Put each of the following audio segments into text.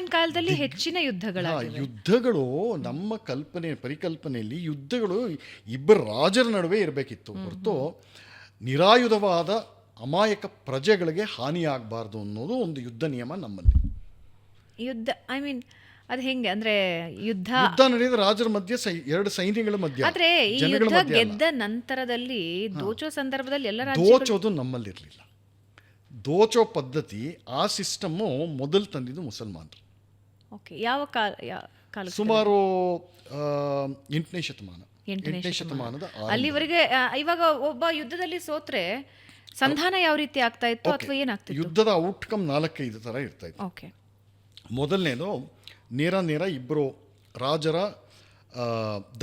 ಶ್ರೀರಾಮಾಯಣ ಕಾಲದಲ್ಲಿ ಹೆಚ್ಚಿನ ಯುದ್ಧಗಳ ಯುದ್ಧಗಳು ನಮ್ಮ ಕಲ್ಪನೆ ಪರಿಕಲ್ಪನೆಯಲ್ಲಿ ಯುದ್ಧಗಳು ಇಬ್ಬರು ರಾಜರ ನಡುವೆ ಇರಬೇಕಿತ್ತು. ಹೊರತು ನಿರಾಯುಧವಾದ ಅಮಾಯಕ ಪ್ರಜೆಗಳಿಗೆ ಹಾನಿಯಾಗಬಾರ್ದು ಅನ್ನೋದು ಒಂದು ಯುದ್ಧ ನಿಯಮ ನಮ್ಮಲ್ಲಿ. ಯುದ್ಧ ಐ ಮೀನ್ ಅದು ಹೆಂಗೆ? ಅಂದ್ರೆ ಯುದ್ಧ ಯುದ್ಧ ನಡೆಯುವ ರಾಜರ ಮಧ್ಯೆ ಎರಡು ಸೈನ್ಯಗಳ ಮಧ್ಯೆ ಆದ್ರೆ ಈ ಯುದ್ಧ ಗೆದ್ದ ನಂತರದಲ್ಲಿ ದೋಚೋ ಸಂದರ್ಭದಲ್ಲಿ ಎಲ್ಲ ರಾಜರು ದೋಚೋದು ನಮ್ಮಲ್ಲಿರಲಿಲ್ಲ. ದೋಚೋ ಪದ್ಧತಿ ಆ ಸಿಸ್ಟಮ್ಮು ಮೊದಲು ತಂದಿದ್ದು ಮುಸಲ್ಮಾನರು. ಓಕೆ ಯಾವ ಕಾಲ ಕಾಲ ಸುಮಾರು ಎಂಟನೇ ಶತಮಾನ. ಎಂಟನೇ ಶತಮಾನದ ಅಲ್ಲಿವರೆಗೆ ಇವಾಗ ಒಬ್ಬ ಯುದ್ಧದಲ್ಲಿ ಸೋತ್ರೆ ಸಂಧಾನ ಯಾವ ರೀತಿ ಆಗ್ತಾ ಇತ್ತು ಅಥವಾ ಏನಾಗ್ತಿತ್ತು? ಯುದ್ಧದ ಔಟ್ಕಮ್ ನಾಲ್ಕೈದು ಥರ ಇರ್ತಾ ಇತ್ತು. ಓಕೆ. ಮೊದಲನೇದು ನೇರ ನೇರ ಇಬ್ಬರು ರಾಜರ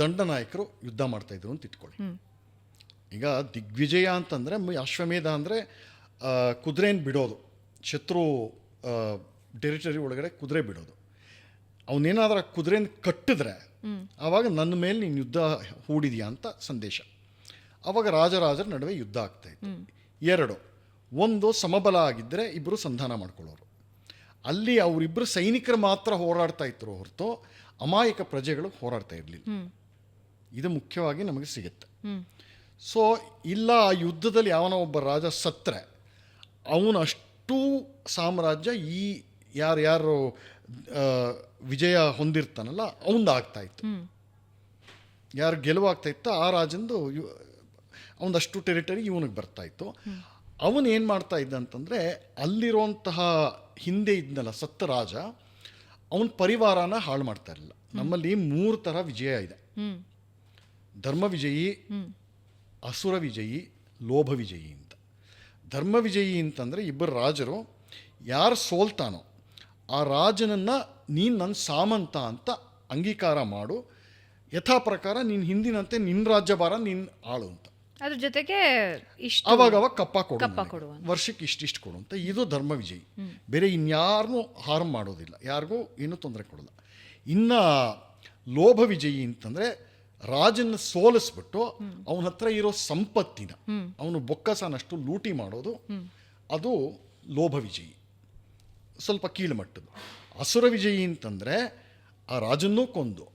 ದಂಡ ದಂಡನಾಯಕರು ಯುದ್ಧ ಮಾಡ್ತಾ ಇದ್ರು ಅಂತ ಇಟ್ಕೊಳ್ಳಿ. ಈಗ ದಿಗ್ವಿಜಯ ಅಂತಂದರೆ ಅಶ್ವಮೇಧ ಅಂದರೆ ಕುದುರೆನ ಬಿಡೋದು. ಶತ್ರು ಟೆರಿಟರಿ ಒಳಗಡೆ ಕುದುರೆ ಬಿಡೋದು. ಅವನೇನಾದ್ರೂ ಕುದುರೆನ ಕಟ್ಟಿದ್ರೆ ಆವಾಗ ನನ್ನ ಮೇಲೆ ನೀನು ಯುದ್ಧ ಹೂಡಿದ್ಯಾ ಅಂತ ಸಂದೇಶ. ಆವಾಗ ರಾಜರಾಜರ ನಡುವೆ ಯುದ್ಧ ಆಗ್ತಾ ಇತ್ತು. ಎರಡು ಒಂದು ಸಮಬಲ ಆಗಿದ್ದರೆ ಇಬ್ಬರು ಸಂಧಾನ ಮಾಡ್ಕೊಳ್ಳೋರು. ಅಲ್ಲಿ ಅವರಿಬ್ಬರು ಸೈನಿಕರು ಮಾತ್ರ ಹೋರಾಡ್ತಾ ಇದ್ರು ಹೊರತು ಅಮಾಯಕ ಪ್ರಜೆಗಳು ಹೋರಾಡ್ತಾ ಇರಲಿಲ್ಲ. ಇದು ಮುಖ್ಯವಾಗಿ ನಮಗೆ ಸಿಗುತ್ತೆ. ಸೊ ಇಲ್ಲ ಆ ಯುದ್ಧದಲ್ಲಿ ಯಾವನೋ ಒಬ್ಬ ರಾಜ ಸತ್ತರೆ ಅವನು ಅಷ್ಟು ಸಾಮ್ರಾಜ್ಯ ಈ ಯಾರ್ಯಾರು ಯಾರು ವಿಜಯ ಹೊಂದಿರ್ತಾನಲ್ಲ ಅವಂದು ಆಗ್ತಾ ಇತ್ತು. ಹ್ಮ್. ಯಾರು ಗೆಲುವಾಗ್ತಾ ಇತ್ತು ಆ ರಾಜಂದು ಅವನದಷ್ಟು ಟೆರಿಟರಿ ಇವನಿಗೆ ಬರ್ತಾ ಇತ್ತು. ಅವನು ಏನು ಮಾಡ್ತಾ ಇದ್ದ ಅಂತಂದರೆ ಅಲ್ಲಿರುವಂತಹ ಹಿಂದೆ ಇದ್ನಲ್ಲ ಸತ್ತ ರಾಜ ಅವನ ಪರಿವಾರನ ಹಾಳು ಮಾಡ್ತಾ ಇರಲಿಲ್ಲ. ನಮ್ಮಲ್ಲಿ ಮೂರು ಥರ ವಿಜಯ ಇದೆ. ಧರ್ಮ ವಿಜಯಿ ಅಸುರ ವಿಜಯಿ ಲೋಭ ವಿಜಯಿ ಅಂತ. ಧರ್ಮ ವಿಜಯಿ ಅಂತಂದರೆ ಇಬ್ಬರು ರಾಜರು ಯಾರು ಸೋಲ್ತಾನೋ ಆ ರಾಜನನ್ನು ನೀನು ನನ್ನ ಸಾಮಂತ ಅಂತ ಅಂಗೀಕಾರ ಮಾಡು. ಯಥಾ ಪ್ರಕಾರ ನೀನು ಹಿಂದಿನಂತೆ ನಿನ್ನ ರಾಜ್ಯಭಾರ ನೀನು ಆಳು ಅಂತ. ಅದ್ರ ಜೊತೆಗೆ ಅವಾಗ ಅವಾಗ ಕಪ್ಪ. ಕೊಡು ವರ್ಷಕ್ಕೆ ಇಷ್ಟಿಷ್ಟು ಕೊಡು ಅಂತ. ಇದು ಧರ್ಮ ವಿಜಯಿ. ಬೇರೆ ಇನ್ಯಾರನ್ನೂ ಹಾರ್ಮ್ ಮಾಡೋದಿಲ್ಲ. ಯಾರಿಗೂ ಏನೂ ತೊಂದರೆ ಕೊಡಲ್ಲ. ಇನ್ನು ಲೋಭ ವಿಜಯಿ ಅಂತಂದರೆ ರಾಜನ ಸೋಲಿಸ್ಬಿಟ್ಟು ಅವನ ಹತ್ರ ಇರೋ ಸಂಪತ್ತಿನ ಅವನು ಬೊಕ್ಕಸನಷ್ಟು ಲೂಟಿ ಮಾಡೋದು ಅದು ಲೋಭ ವಿಜಯಿ. ಸ್ವಲ್ಪ ಕೀಳುಮಟ್ಟದ್ದು. ಅಸುರ ವಿಜಯಿ ಅಂತಂದರೆ ಆ ರಾಜನ್ನೂ ಕೊಂದು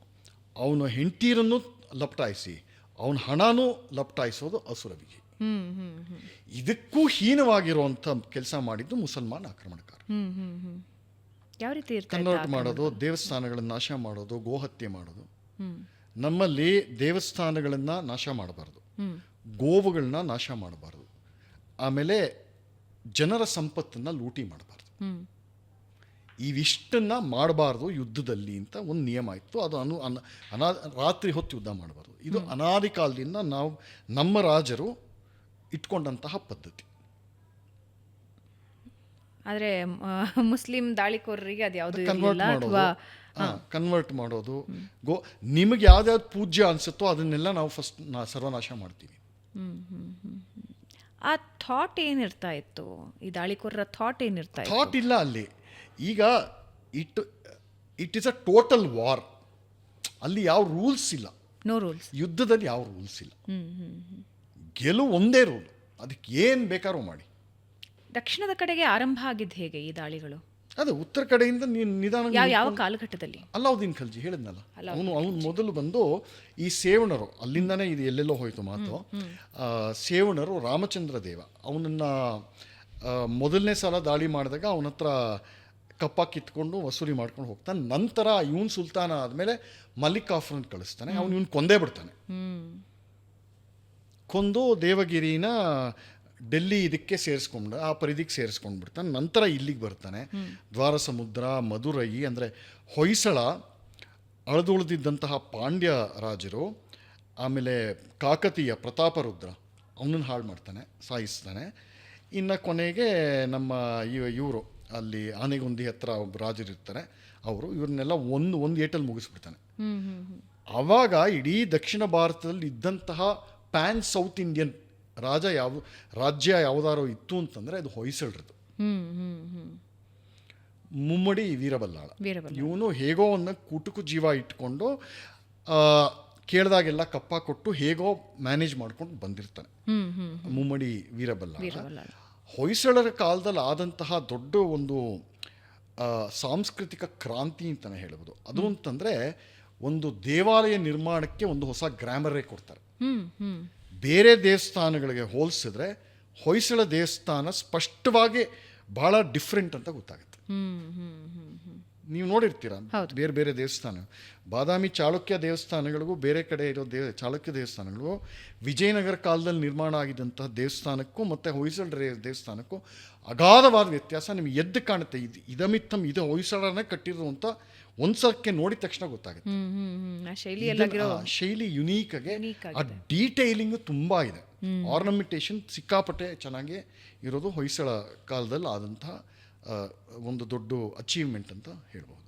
ಅವನ ಹೆಂಡತೀರನ್ನು ಲಪಟಾಯಿಸಿ ಅವನ ಹಣನೂ ಲಪಟಾಯಿಸೋದು ಅಸುರ ವಿಜಯಿ. ಇದಕ್ಕೂ ಹೀನವಾಗಿರುವಂಥ ಕೆಲಸ ಮಾಡಿದ್ದು ಮುಸಲ್ಮಾನ್ ಆಕ್ರಮಣಕಾರ ಯಾವ ರೀತಿ ಕನ್ವರ್ಟ್ ಮಾಡೋದು ದೇವಸ್ಥಾನಗಳನ್ನು ನಾಶ ಮಾಡೋದು ಗೋಹತ್ಯೆ ಮಾಡೋದು. ನಮ್ಮಲ್ಲಿ ದೇವಸ್ಥಾನಗಳನ್ನು ನಾಶ ಮಾಡಬಾರ್ದು. ಗೋವುಗಳನ್ನ ನಾಶ ಮಾಡಬಾರ್ದು. ಆಮೇಲೆ ಜನರ ಸಂಪತ್ತನ್ನು ಲೂಟಿ ಮಾಡಬಾರ್ದು. ಇವಿಷ್ಟನ್ನು ಮಾಡಬಾರ್ದು ಯುದ್ಧದಲ್ಲಿ ಅಂತ ಒಂದು ನಿಯಮ ಇತ್ತು. ಅದು ಅನು ಅನ ಅನಾ ರಾತ್ರಿ ಹೊತ್ತು ಯುದ್ಧ ಮಾಡಬಾರ್ದು. ಇದು ಅನಾದಿ ಕಾಲದಿಂದ ನಾವು ನಮ್ಮ ರಾಜರು ಇಟ್ಕೊಂಡಂತಹ ಪದ್ಧತಿ. ಆದರೆ ಮುಸ್ಲಿಂ ದಾಳಿಕೋರರಿಗೆ ಅದು ಯಾವುದು ಕನ್ವರ್ಟ್ ಅಥವಾ ಕನ್ವರ್ಟ್ ಮಾಡೋದು. ಗೋ ನಿಮಗೆ ಯಾವ್ದಾವ್ದು ಪೂಜ್ಯ ಅನಿಸುತ್ತೋ ಅದನ್ನೆಲ್ಲ ನಾವು ಫಸ್ಟ್ ನಾ ಸರ್ವನಾಶ ಮಾಡ್ತೀವಿ. ಆ ಥಾಟ್ ಏನಿರ್ತಾ ಇತ್ತು? ಈ ದಾಳಿಕೋರರ ಥಾಟ್ ಏನಿರ್ತಾ ಇತ್ತು? ಥಾಟ್ ಇಲ್ಲ ಅಲ್ಲಿ. ಈಗ it it is a total war ಅಲ್ಲಿ ಯಾವ ರೂಲ್ಸ್ ಇಲ್ಲ. ನೋ ರೂಲ್ಸ್ ಯುದ್ಧದಲ್ಲಿ ಯಾವ ರೂಲ್ಸ್ ಇಲ್ಲ. ಗೆಲುವು ಒಂದೇ ರೂಲ್ ಅದಕ್ಕೆ ಏನು ಬೇಕಾದ್ರೂ ಮಾಡಿ. ದಕ್ಷಿಣದ ಕಡೆಗೆ ಆರಂಭ ಆಗಿದ್ದು ಹೇಗೆ ಈ ದಾಳಿಗಳು? ಅದು ಉತ್ತರ ಕಡೆಯಿಂದ ನಿಧಾನ ಯಾವ ಯಾವ ಕಾಲಘಟ್ಟದಲ್ಲಿ? ಅಲ್ಲಾವುದ್ದೀನ್ ಖಲ್ಜಿ ಹೇಳಿದ್ನಲ್ಲ. ಅವನು ಅವನು ಮೊದಲು ಬಂದು ಈ ಸೇವಣರು ಅಲ್ಲಿಂದನೇ ಇದು ಎಲ್ಲೆಲ್ಲೋ ಹೋಯಿತು ಮಾತು. ಸೇವಣರು ರಾಮಚಂದ್ರ ದೇವ. ಅವನನ್ನು ಮೊದಲನೇ ಸಲ ದಾಳಿ ಮಾಡಿದಾಗ ಅವನ ಹತ್ರ ಕಪ್ಪ ಕಿತ್ಕೊಂಡು ವಸೂಲಿ ಮಾಡ್ಕೊಂಡು ಹೋಗ್ತಾನೆ. ನಂತರ ಇವನ್ ಸುಲ್ತಾನ ಆದಮೇಲೆ ಮಲ್ಲಿಕ್ ಆಫ್ರನ್ ಕಳಿಸ್ತಾನೆ ಅವನು ಇವನು ಕೊಂದೇ ಬಿಡ್ತಾನೆ. ಕೊಂದು ದೇವಗಿರಿನ ಡೆಲ್ಲಿ ಇದಕ್ಕೆ ಸೇರಿಸ್ಕೊಂಡು ಆ ಪರಿಧಿಗೆ ಸೇರಿಸ್ಕೊಂಡು ಬಿಡ್ತಾನೆ. ನಂತರ ಇಲ್ಲಿಗೆ ಬರ್ತಾನೆ. ದ್ವಾರ ಸಮುದ್ರ ಮಧುರೈ ಅಂದರೆ ಹೊಯ್ಸಳ ಅಳದುಳಿದಿದ್ದಂತಹ ಪಾಂಡ್ಯ ರಾಜರು ಆಮೇಲೆ ಕಾಕತೀಯ ಪ್ರತಾಪರುದ್ರ ಅವನನ್ನು ಹಾಳು ಮಾಡ್ತಾನೆ ಸಾಯಿಸ್ತಾನೆ. ಇನ್ನು ಕೊನೆಗೆ ನಮ್ಮ ಇವರು ಅಲ್ಲಿ ಆನೆಗೊಂದಿ ಹತ್ರ ಒಬ್ಬ ರಾಜರಿರ್ತಾರೆ ಅವರು ಇವ್ರನ್ನೆಲ್ಲ ಒಂದು ಒಂದು ಏಟಲ್ಲಿ ಮುಗಿಸ್ಬಿಡ್ತಾನೆ. ಆವಾಗ ಇಡೀ ದಕ್ಷಿಣ ಭಾರತದಲ್ಲಿ ಇದ್ದಂತಹ ಪ್ಯಾನ್ ಸೌತ್ ಇಂಡಿಯನ್ ರಾಜ ಯಾವ ರಾಜ್ಯ ಯಾವುದಾರು ಇತ್ತು ಅಂತಂದ್ರೆ ಅದು ಹೊಯ್ಸಳರದು. ಮುಮ್ಮಡಿ ವೀರಬಲ್ಲಾಳ. ವೀರಬಲ್ಲ ಇವನು ಹೇಗೋ ಒಂದು ಕುಟುಕು ಜೀವ ಇಟ್ಕೊಂಡು ಕೇಳಿದಾಗೆಲ್ಲ ಕೇಳ್ದಾಗೆಲ್ಲ ಕಪ್ಪ ಕೊಟ್ಟು ಹೇಗೋ ಮ್ಯಾನೇಜ್ ಮಾಡ್ಕೊಂಡು ಬಂದಿರ್ತಾನೆ. ಮುಮ್ಮಡಿ ವೀರಬಲ್ಲಾಳ. ಹೊಯ್ಸಳರ ಕಾಲದಲ್ಲಿ ಆದಂತಹ ದೊಡ್ಡ ಒಂದು ಸಾಂಸ್ಕೃತಿಕ ಕ್ರಾಂತಿ ಅಂತಲೇ ಹೇಳ್ಬೋದು. ಅದು ಅಂತಂದರೆ ಒಂದು ದೇವಾಲಯ ನಿರ್ಮಾಣಕ್ಕೆ ಒಂದು ಹೊಸ ಗ್ರಾಮರೇ ಕೊಡ್ತಾರೆ. ಬೇರೆ ದೇವಸ್ಥಾನಗಳಿಗೆ ಹೋಲಿಸಿದ್ರೆ ಹೊಯ್ಸಳ ದೇವಸ್ಥಾನ ಸ್ಪಷ್ಟವಾಗಿ ಭಾಳ ಡಿಫ್ರೆಂಟ್ ಅಂತ ಗೊತ್ತಾಗುತ್ತೆ. ನೀವು ನೋಡಿರ್ತೀರ ಬೇರೆ ಬೇರೆ ದೇವಸ್ಥಾನ. ಬಾದಾಮಿ ಚಾಳುಕ್ಯ ದೇವಸ್ಥಾನಗಳಿಗೂ ಬೇರೆ ಕಡೆ ಇರೋ ದೇವ ಚಾಳುಕ್ಯ ದೇವಸ್ಥಾನಗಳಿಗೂ ವಿಜಯನಗರ ಕಾಲದಲ್ಲಿ ನಿರ್ಮಾಣ ಆಗಿದ್ದಂತಹ ದೇವಸ್ಥಾನಕ್ಕೂ ಮತ್ತು ಹೊಯ್ಸಳ ದೇವಸ್ಥಾನಕ್ಕೂ ಅಗಾಧವಾದ ವ್ಯತ್ಯಾಸ ನಿಮ್ಗೆ ಎದ್ದು ಕಾಣುತ್ತೆ. ಇದು ಇದಮಿತ್ತಮ್ ಇದು ಹೊಯ್ಸಳನೇ ಕಟ್ಟಿರೋ ಅಂತ ಒಂದ್ಸಕ್ಕೆ ನೋಡಿದ ತಕ್ಷಣ ಗೊತ್ತಾಗುತ್ತೆ. ಶೈಲಿ ಯುನೀಕ್ ಆಗಿ ಆ ಡೀಟೈಲಿಂಗ್ ತುಂಬಾ ಇದೆ. ಆರ್ನಮೆಂಟೇಷನ್ ಸಿಕ್ಕಾಪಟ್ಟೆ ಚೆನ್ನಾಗಿ ಇರೋದು ಹೊಯ್ಸಳ ಕಾಲದಲ್ಲಿ ಆದಂತಹ ಒಂದು ದೊಡ್ಡ ಅಚೀವ್ಮೆಂಟ್ ಅಂತ ಹೇಳ್ಬೋದು.